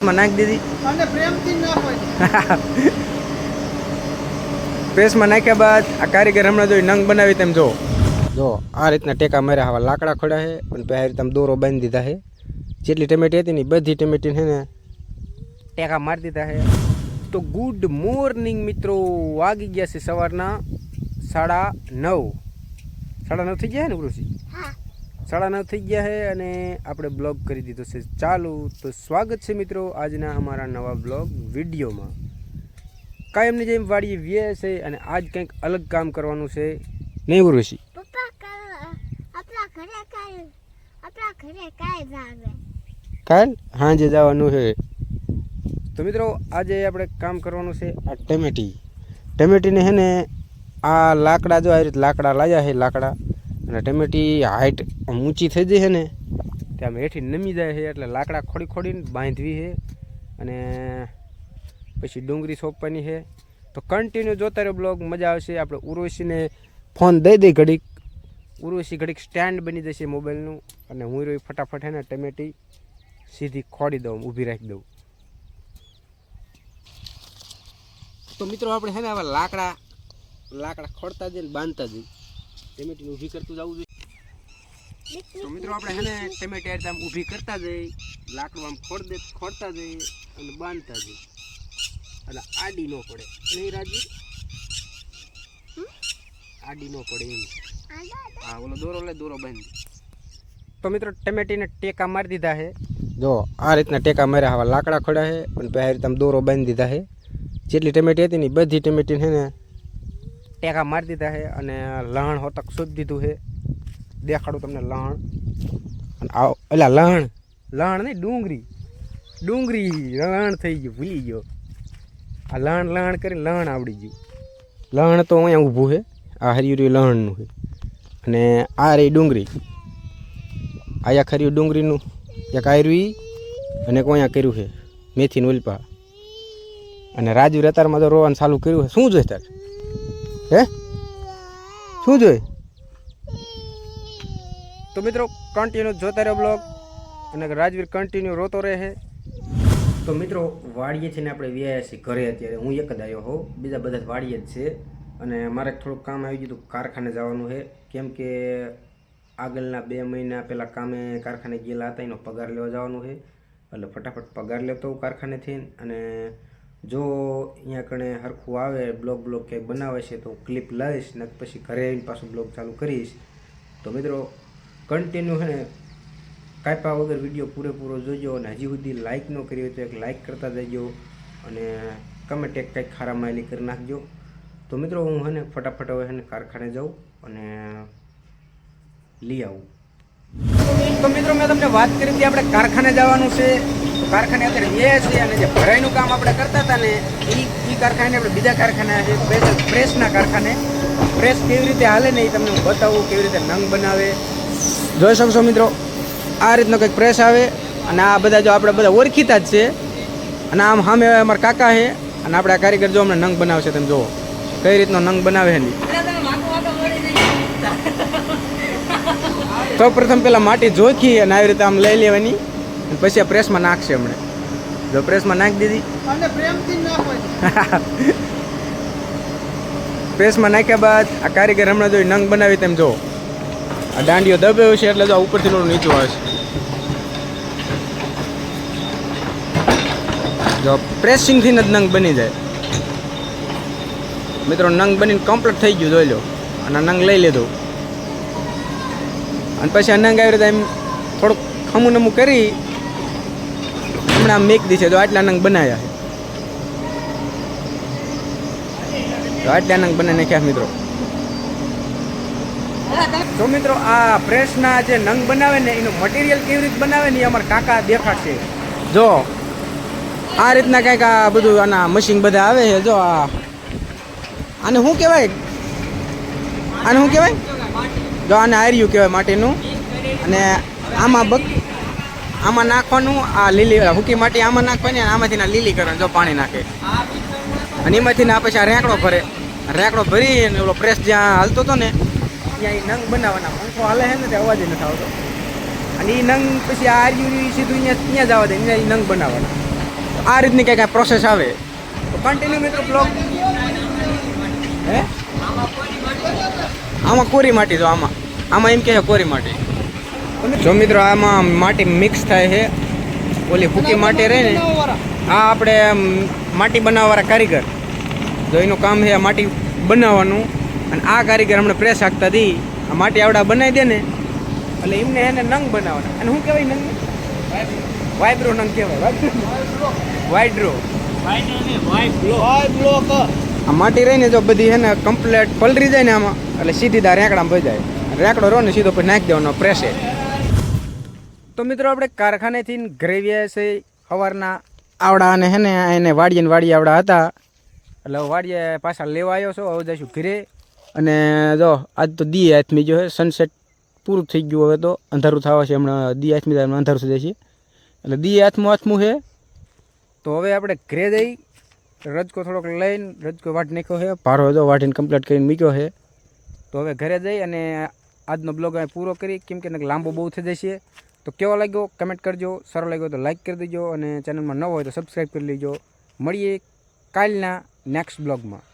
માં નાખી દીધી. અને પ્રેમથી પ્રેસમાં નાખ્યા બાદ આ કારીગર હમણાં જોઈ નંગ બનાવી તેમ જો. જો આ રીતના ટેકા માર્યા હવા લાકડા ખોડા છે અને પહેલા રીતે દોરો બાંધી દીધા છે. જેટલી ટમેટી હતી ને બધી ટમેટી છે ને ટેકા મારી દીધા છે. તો ગુડ મોર્નિંગ મિત્રો વાગી ગયા છે સવારના સાડા નવ. સાડા નવ થઈ ગયા ને કૃષિ સાડા નવ થઈ ગયા છે અને આપણે બ્લોગ કરી દીધો છે ચાલુ. તો સ્વાગત છે મિત્રો આજના અમારા નવા બ્લોગ વિડીયોમાં. કાયમની જેમ વાડીએ વ્યય છે અને આજ કંઈક અલગ કામ કરવાનું છે. નહીં ઉર્વશી? કાલ કાલ સાંજે જવાનું છે. તો મિત્રો આજે આપણે કામ કરવાનું છે આ ટમેટી. ટમેટીને છે ને આ લાકડા જો આ રીતે લાકડા લાવ્યા છે લાકડા. અને ટમેટી હાઈટ ઊંચી થઈ જાય છે ને ત્યાં હેઠી નમી જાય છે, એટલે લાકડા ખોડી ખોડીને બાંધવી છે અને પછી ડુંગળી સોંપવાની છે. તો કન્ટિન્યુ જોતા રહ્યો બ્લોગ, મજા આવશે. આપણે ઉર્વશીને ફોન દઈ દઈ ઘડીક. ઉર્વશી ઘડીક સ્ટેન્ડ બની જશે મોબાઈલનું અને હું રહ્યો ફટાફટ હે ને ટમેટી સીધી ખોડી દઉં, ઊભી રાખી દઉં. તો મિત્રો, આપણે છે ને આવા લાકડા લાકડા ખોડતા જઈએ બાંધતા જઈએ. ટમેટીને ઊભી કરતું જવું જોઈએ. તો મિત્રો આપણે હેને ને ટમેટી રીતે આમ ઊભી કરતા જઈએ લાકડું આમ ખોડ દે ખોડતા જઈએ અને બાંધતા જઈએ. એટલે આડી ન પડે. નહીં રાજી આડી ન પડે એમ. હા ઓલો દોરો લે દોરો બાંધી તો મિત્રો ટમેટીને ટેકા મારી દીધા છે જો આ રીતના ટેકા માર્યા હવા લાકડા ખોડા છે અને રીતે આમ દોરો બાંધી દીધા છે જેટલી ટમેટી હતી ને બધી ટમેટી છે ને ટેકા મારી દીધા છે અને લહણ હોતક શોધી દીધું છે. દેખાડું તમને લહણ અને આવ એટલે લહણ લહણ નહીં, ડુંગળી. ડુંગળી લહણ થઈ ગયું, ભૂલી ગયો. આ લહણ લહણ કરીને લહણ આવડી ગયું. લહણ તો અહીંયા ઊભું છે. આ હરિયું લહણનું છે. અને આ રહી ડુંગળી. આયા ખર્યું ડુંગળીનું, એક આયરું અને કોયા કર્યું છે. મેથીનું ઉલ્પા. અને રાજુ રેતારમાં તો રોવાનું ચાલુ કર્યું છે. શું જોઈએ તાર હે? શું જોઈએ તો મિત્રો કન્ટિન્યુ જોતા રહ્યો બ્લોગ અને રાજવીર કન્ટિન્યુ રોતો રહે છે તો મિત્રો, વાડીએ છે ને આપણે વ્યાયા છીએ ઘરે અત્યારે. હું એક જ આવ્યો હોઉં. બીજા બધા વાડીએ જ છે. અને મારે થોડુંક કામ આવી ગયું હતું, કારખાને જવાનું છે. કેમ કે આગળના બે મહિના પહેલાં કામે કારખાને ગયેલા હતા, એનો પગાર લેવા જવાનું છે. એટલે ફટાફટ પગાર લેતો કારખાને કારખાનેથી. અને જો અહીંયા કણે હરખું આવે, બ્લોગ બ્લોગ ક્યાંય બનાવે છે, તો ક્લિપ લઈશ ને પછી ઘરે આવીને પાછું બ્લોગ ચાલુ કરીશ. તો મિત્રો કન્ટિન્યુ છે ને, કાપ્યા વગર વીડિયો પૂરેપૂરો જોજો અને હજી સુધી લાઇક ન કરી હોય તો એક લાઇક કરતા જજો અને કમેન્ટ એક કંઈક ખારા માયલી કરી નાખજો. તો મિત્રો, હું હે ને, ફટાફટ હવે હે ને કારખાને જાઉં અને લઈ આવું. તો મિત્રો, મેં તમને વાત કરી હતી, આપણે કારખાને જવાનું છે. કારખાને અત્યારે એ છે અને જે ભરાઈનું કામ આપણે કરતા હતા ને એ એ કારખાને આપણે બીજા કારખાને છે પ્રેસ પ્રેસના કારખાને. પ્રેસ કેવી રીતે હાલે ને એ તમને હું બતાવું, કેવી રીતે નંગ બનાવે. જોઈ શકશો મિત્રો, આ રીતનો કંઈક પ્રેસ આવે અને આ બધા જો આપણે બધા ઓળખીતા જ છે. અને આમ સામે અમારા કાકા છે, અને આપણે કારીગર જો અમને નંગ બનાવશે, તમે જુઓ. કઈ રીતનો નંગ બનાવે છે ને સૌ પ્રથમ પેલા માટી જોખી અને આવી રીતે આમ લઈ લેવાની. અને પછી આ પ્રેસમાં નાખશે હમણે. જો પ્રેસમાં નાખી દીધી. અને પ્રેમથી પ્રેસમાં નાખ્યા બાદ આ કારીગર હમણાં જો નંગ બનાવી તેમ જો. આ દાંડીઓ દબે છે એટલે જો આ ઉપરથી લોટ નીચું આવે છે. જો પ્રેસિંગથી જ નંગ બની જાય. મિત્રો નંગ બનીને કમ્પ્લીટ થઈ ગયું જોઈ લો. અને નંગ લઈ લીધું. અને પછી અનંગ નંગ આવી રીતે એમ થોડુંક ખમું નમું કરી હમણાં આમ મેક દીશે તો આટલા અનંગ બનાવ્યા છે. તો આટલા અનંગ બનાવી નાખ્યા મિત્રો. તો મિત્રો આ પ્રેસના જે નંગ બનાવે ને એનું મટીરિયલ કેવી રીતે બનાવે ને એ અમારા કાકા દેખાડશે. જો, આ રીતના કંઈક આ બધું આના મશીન બધા આવે છે. જો આ આને શું કહેવાય? આને શું કહેવાય? જો આને આર્યું કહેવાય માટીનું. અને આમાં બક આમાં નાખવાનું આ લીલી હુકી માટી આમાં નાખવાની અને આમાંથી ના લીલી કરવાની જો પાણી નાખે. અને એમાંથી ના પછી આ રેંકડો ભરે. રેંકડો ભરી અને ઓલો પ્રેસ જ્યાં હાલતો હતો ને, ત્યાં એ નંગ બનાવવાના. પંખો હાલે છે ને તે અવાજ નથી આવતો. અને એ નંગ પછી આ આર્યું સીધું અહીંયા ત્યાં જવા દે એ નંગ બનાવવાના. આ રીતની કંઈક કાંઈ પ્રોસેસ આવે. તો કન્ટિન્યુ મિત્રો બ્લોગ હે? આમાં કોરી માટી જો આમાં. આમાં એમ કહે છે કોરી માટી. જો મિત્રો આમાં માટી મિક્સ થાય છે. ઓલી ભૂકી માટી રહે ને આ આપણે માટી બનાવવાવાળા કારીગર. જો એનું કામ છે આ માટી બનાવવાનું. અને આ કારીગર હમણાં પ્રેસ હાંકતા હતી આ માટી આવડા બનાવી દે ને એટલે એમને એને નંગ બનાવવાના. અને શું કહેવાય નંગ? વાઇબ્રો નંગ કહેવાય. વાઇડ્રો આ માટી રહીને જો બધી છે ને કમ્પ્લેટ પલરી જાય ને આમાં. એટલે સીધી દા રેંકડામાં ભરી જાય. રેંકડો રહો ને સીધો પછી નાખી દેવાનો પ્રેસે તો મિત્રો આપણે કારખાનેથી ઘરે વ્યા છે સવારના આવડા અને હે ને એને વાડીએ ને વાડીએ આવડા હતા. એટલે વાડીએ પાછા લેવા આવ્યો છો. હવે જઈશું ઘરે. અને જો, આજ તો દી હાથમી જો સનસેટ પૂરું થઈ ગયું હવે તો. અંધારું થવા છે હમણાં. દી હાથમી અંધારું થઈ જાય છે. એટલે દી હાથમું હાથમું છે. તો હવે આપણે ઘરે જઈ રજકો થોડોક લઈને રજકો વાટ નાખ્યો છે. ભારો હતો વાટીને કમ્પ્લીટ કરીને મૂક્યો છે. તો હવે ઘરે જઈ અને આજનો બ્લોગ અહીં પૂરો કરી, કેમ કે લાંબો બહુ થઈ જશે. તો કેવો લાગ્યો? કમેન્ટ કરજો. સારો લાગ્યો તો લાઇક કરી દેજો અને ચેનલમાં ન હોય તો સબસ્ક્રાઈબ કરી લેજો. મળીએ કાલના નેક્સ્ટ બ્લોગમાં.